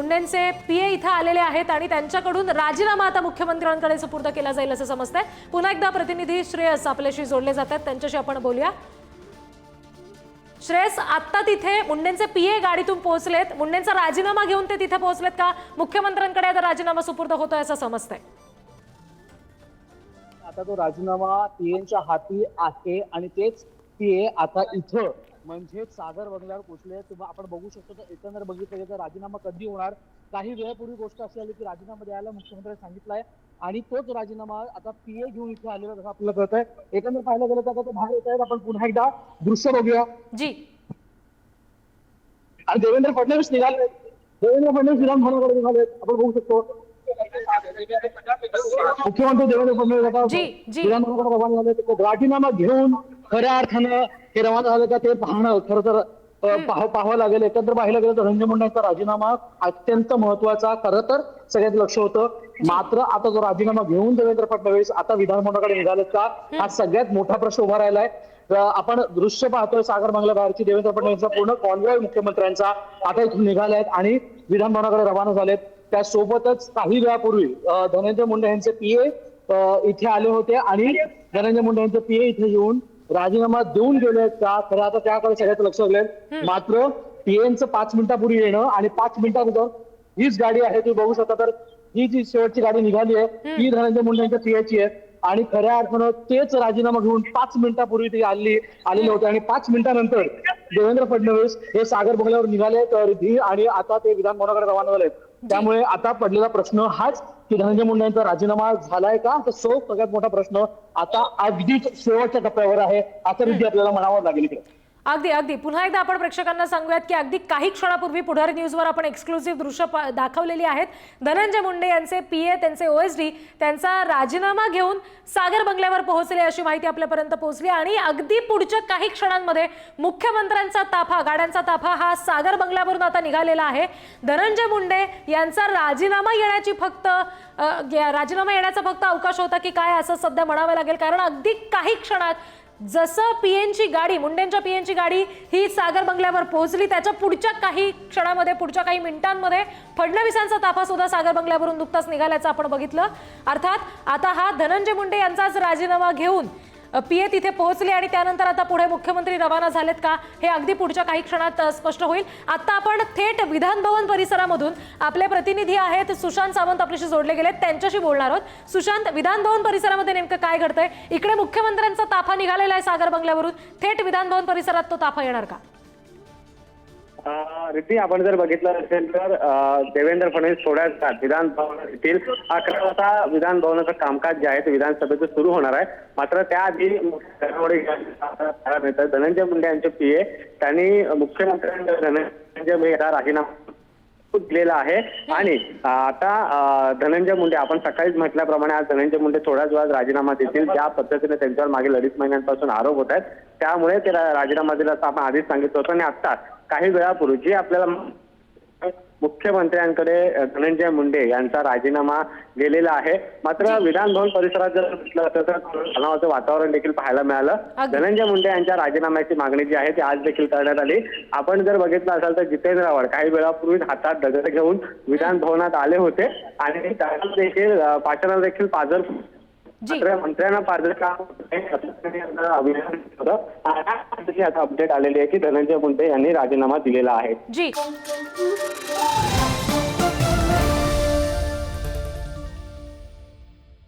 मुंडेंचे PA इथं आलेले आहेत आणि त्यांच्याकडून राजीनामा आता मुख्यमंत्र्यांकडे सुपूर्द केला जाईल असं समजतंय. पुन्हा एकदा प्रतिनिधी श्रेयस आपल्याशी जोडले जातात. त्यांच्याशी आपण बोलूया. श्रेयस आत्ता तिथे मुंडेंचे पीए गाडीतून पोहोचलेत. मुंडेंचा राजीनामा घेऊन ते तिथे पोहोचलेत का? मुख्यमंत्र्यांकडे आता राजीनामा सुपूर्द होतोय असं समजतंय. आता तो राजीनामा पीएंच्या हाती आहे आणि तेच पीए आता इथं म्हणजे सागर बंगल्यावर पोहोचले. तुम्ही आपण बघू शकतो तर एकंदर बघितलं गेलं तर राजीनामा कधी होणार? काही वेळापूर्वी गोष्ट अशी आली की राजीनामा द्यायला मुख्यमंत्र्यांनी सांगितलंय. आणि तोच राजीनामा आता पीए घेऊन इथे आलेला जसं आपल्याला कळत आहे एकंदर पाहायला गेलं तर आता ते बाहेर येत आहेत. आपण पुन्हा एकदा दृश्य बघूया. जी. आणि देवेंद्र फडणवीस निघाले. देवेंद्र फडणवीस विधानभवनाकडे निघाले. आपण बघू शकतो. मुख्यमंत्री देवेंद्र फडणवीस आता. विधानभवनाकडे ते राजीनामा घेऊन खऱ्या अर्थानं हे रवाना झालं का ते पाहणं खरं तर अ, पाह- पाहावं लागेल. एकंदर पाहिलं गेलं तर धनंजय मुंडे यांचा राजीनामा अत्यंत महत्त्वाचा खरं तर सगळ्यात लक्ष होतं मात्र आता जो राजीनामा घेऊन देवेंद्र फडणवीस आता विधानभवनाकडे निघालेत का हा सगळ्यात मोठा प्रश्न उभा राहिलाय. आपण दृश्य पाहतोय सागर बंगला बाहेरची देवेंद्र फडणवीसचा पूर्ण कॉन्वॉय मुख्यमंत्र्यांचा आता इथून निघाले आहेत आणि विधानभवनाकडे रवाना झालेत. त्यासोबतच काही वेळापूर्वी धनंजय मुंडे यांचे पीए इथे आले होते आणि धनंजय मुंडे यांचे पीए इथे येऊन राजीनामा देऊन गेले का? खरं आता त्याकडे सगळ्यात लक्ष लागले मात्र पीएनचं पाच मिनिटापूर्वी येणं आणि पाच मिनिटानंतर हीच गाडी आहे तुम्ही बघू शकता. तर ही जी शेवटची गाडी निघाली आहे ही धनंजय मुंडे यांच्या पीएची आहे. आणि खऱ्या अर्थानं तेच राजीनामा घेऊन पाच मिनिटापूर्वी ती आली आलेले होते. आणि पाच मिनिटानंतर देवेंद्र फडणवीस हे सागर बंगल्यावर निघाले. तर ही आणि आता ते विधानभवनाकडे रवाना झाले त्यामुळे आता पडलेला प्रश्न हाच की धनंजय मुंडे यांचा राजीनामा झालाय का? तर सो सगळ्यात मोठा प्रश्न आता अगदीच शेवटच्या टप्प्यावर आहे असं विधी आपल्याला म्हणावं लागेल इकडे. अगदी अगदी. पुन्हा एकदा आपण प्रेक्षकांना सांगूयात की अगदी काही क्षणापूर्वी पुढारी न्यूजवर आपण एक्सक्लुझिव्ह दृश्य दाखवलेली आहेत. धनंजय मुंडे यांचे पी ए त्यांचे ओ एस डी त्यांचा राजीनामा घेऊन सागर बंगल्यावर पोहोचले अशी माहिती आपल्यापर्यंत पोहोचली. आणि अगदी पुढच्या काही क्षणांमध्ये मुख्यमंत्र्यांचा ताफा गाड्यांचा ताफा हा सागर बंगल्यावरून आता निघालेला आहे. धनंजय मुंडे यांचा राजीनामा येण्याची फक्त राजीनामा येण्याचा फक्त अवकाश होता की काय असं सध्या म्हणावं लागेल. कारण अगदी काही क्षणात जसं पीएनची गाडी मुंडेंच्या पीएनची गाडी ही सागर बंगल्यावर पोहोचली त्याच्या पुढच्या काही क्षणामध्ये पुढच्या काही मिनिटांमध्ये फडणवीसांचा ताफा सुद्धा सागर बंगल्यावरून नुकताच निघाल्याचं आपण बघितलं. अर्थात आता हा धनंजय मुंडे यांचाच राजीनामा घेऊन पी ए तिथे पोहोचले आणि त्यानंतर आता पुढे मुख्यमंत्री रवाना झालेत का हे अगदी पुढच्या काही क्षणात स्पष्ट होईल. आता आपण थेट विधानभवन परिसरामधून आपले प्रतिनिधी आहेत सुशांत सावंत आपल्याशी जोडले गेलेत त्यांच्याशी बोलणार आहोत. सुशांत विधानभवन परिसरामध्ये नेमकं काय घडतंय? इकडे मुख्यमंत्र्यांचा ताफा निघालेला आहे सागर बंगल्यावरून. थेट विधानभवन परिसरात तो ताफा येणार का? रिद्धी आपण जर बघितलं असेल तर देवेंद्र फडणवीस थोड्याच वेळात विधान येथील अकरा वाजता विधान भवनाचं कामकाज जे आहे ते विधानसभेचं सुरू होणार आहे. मात्र त्याआधी मुख्य धनंजय मुंडे यांचे पीए त्यांनी मुख्यमंत्र्यांना धनंजय मुंडे राजीनामा दिलेला आहे. आणि आता धनंजय मुंडे आपण सकाळीच म्हटल्याप्रमाणे आज धनंजय मुंडे थोड्याच वेळात राजीनामा देतील. ज्या पद्धतीने त्यांच्यावर मागील अडीच महिन्यांपासून आरोप होत आहेत त्यामुळे ते राजीनामा दिला असं आपण आधीच सांगितलं होतं. आणि आता काही वेळापूर्वी जे आपल्याला मुख्यमंत्र्यांकडे धनंजय मुंडे यांचा राजीनामा गेलेला आहे. मात्र विधान भवन परिसरात जर म्हटलं तर तणावाचं वातावरण देखील पाहायला मिळालं. धनंजय मुंडे यांच्या राजीनाम्याची मागणी जी आहे ती आज देखील करण्यात आली. आपण जर बघितलं असाल तर जितेंद्र आव्हाड काही वेळापूर्वी हातात दगड घेऊन विधान भवनात आले होते. आणि त्यांना देखील अं, पाटणाला देखील पाजर मंत्र्यांना काम अभिनंदन होतं. आणि आता अपडेट आलेली आहे की धनंजय मुंडे यांनी राजीनामा दिलेला आहे. जी.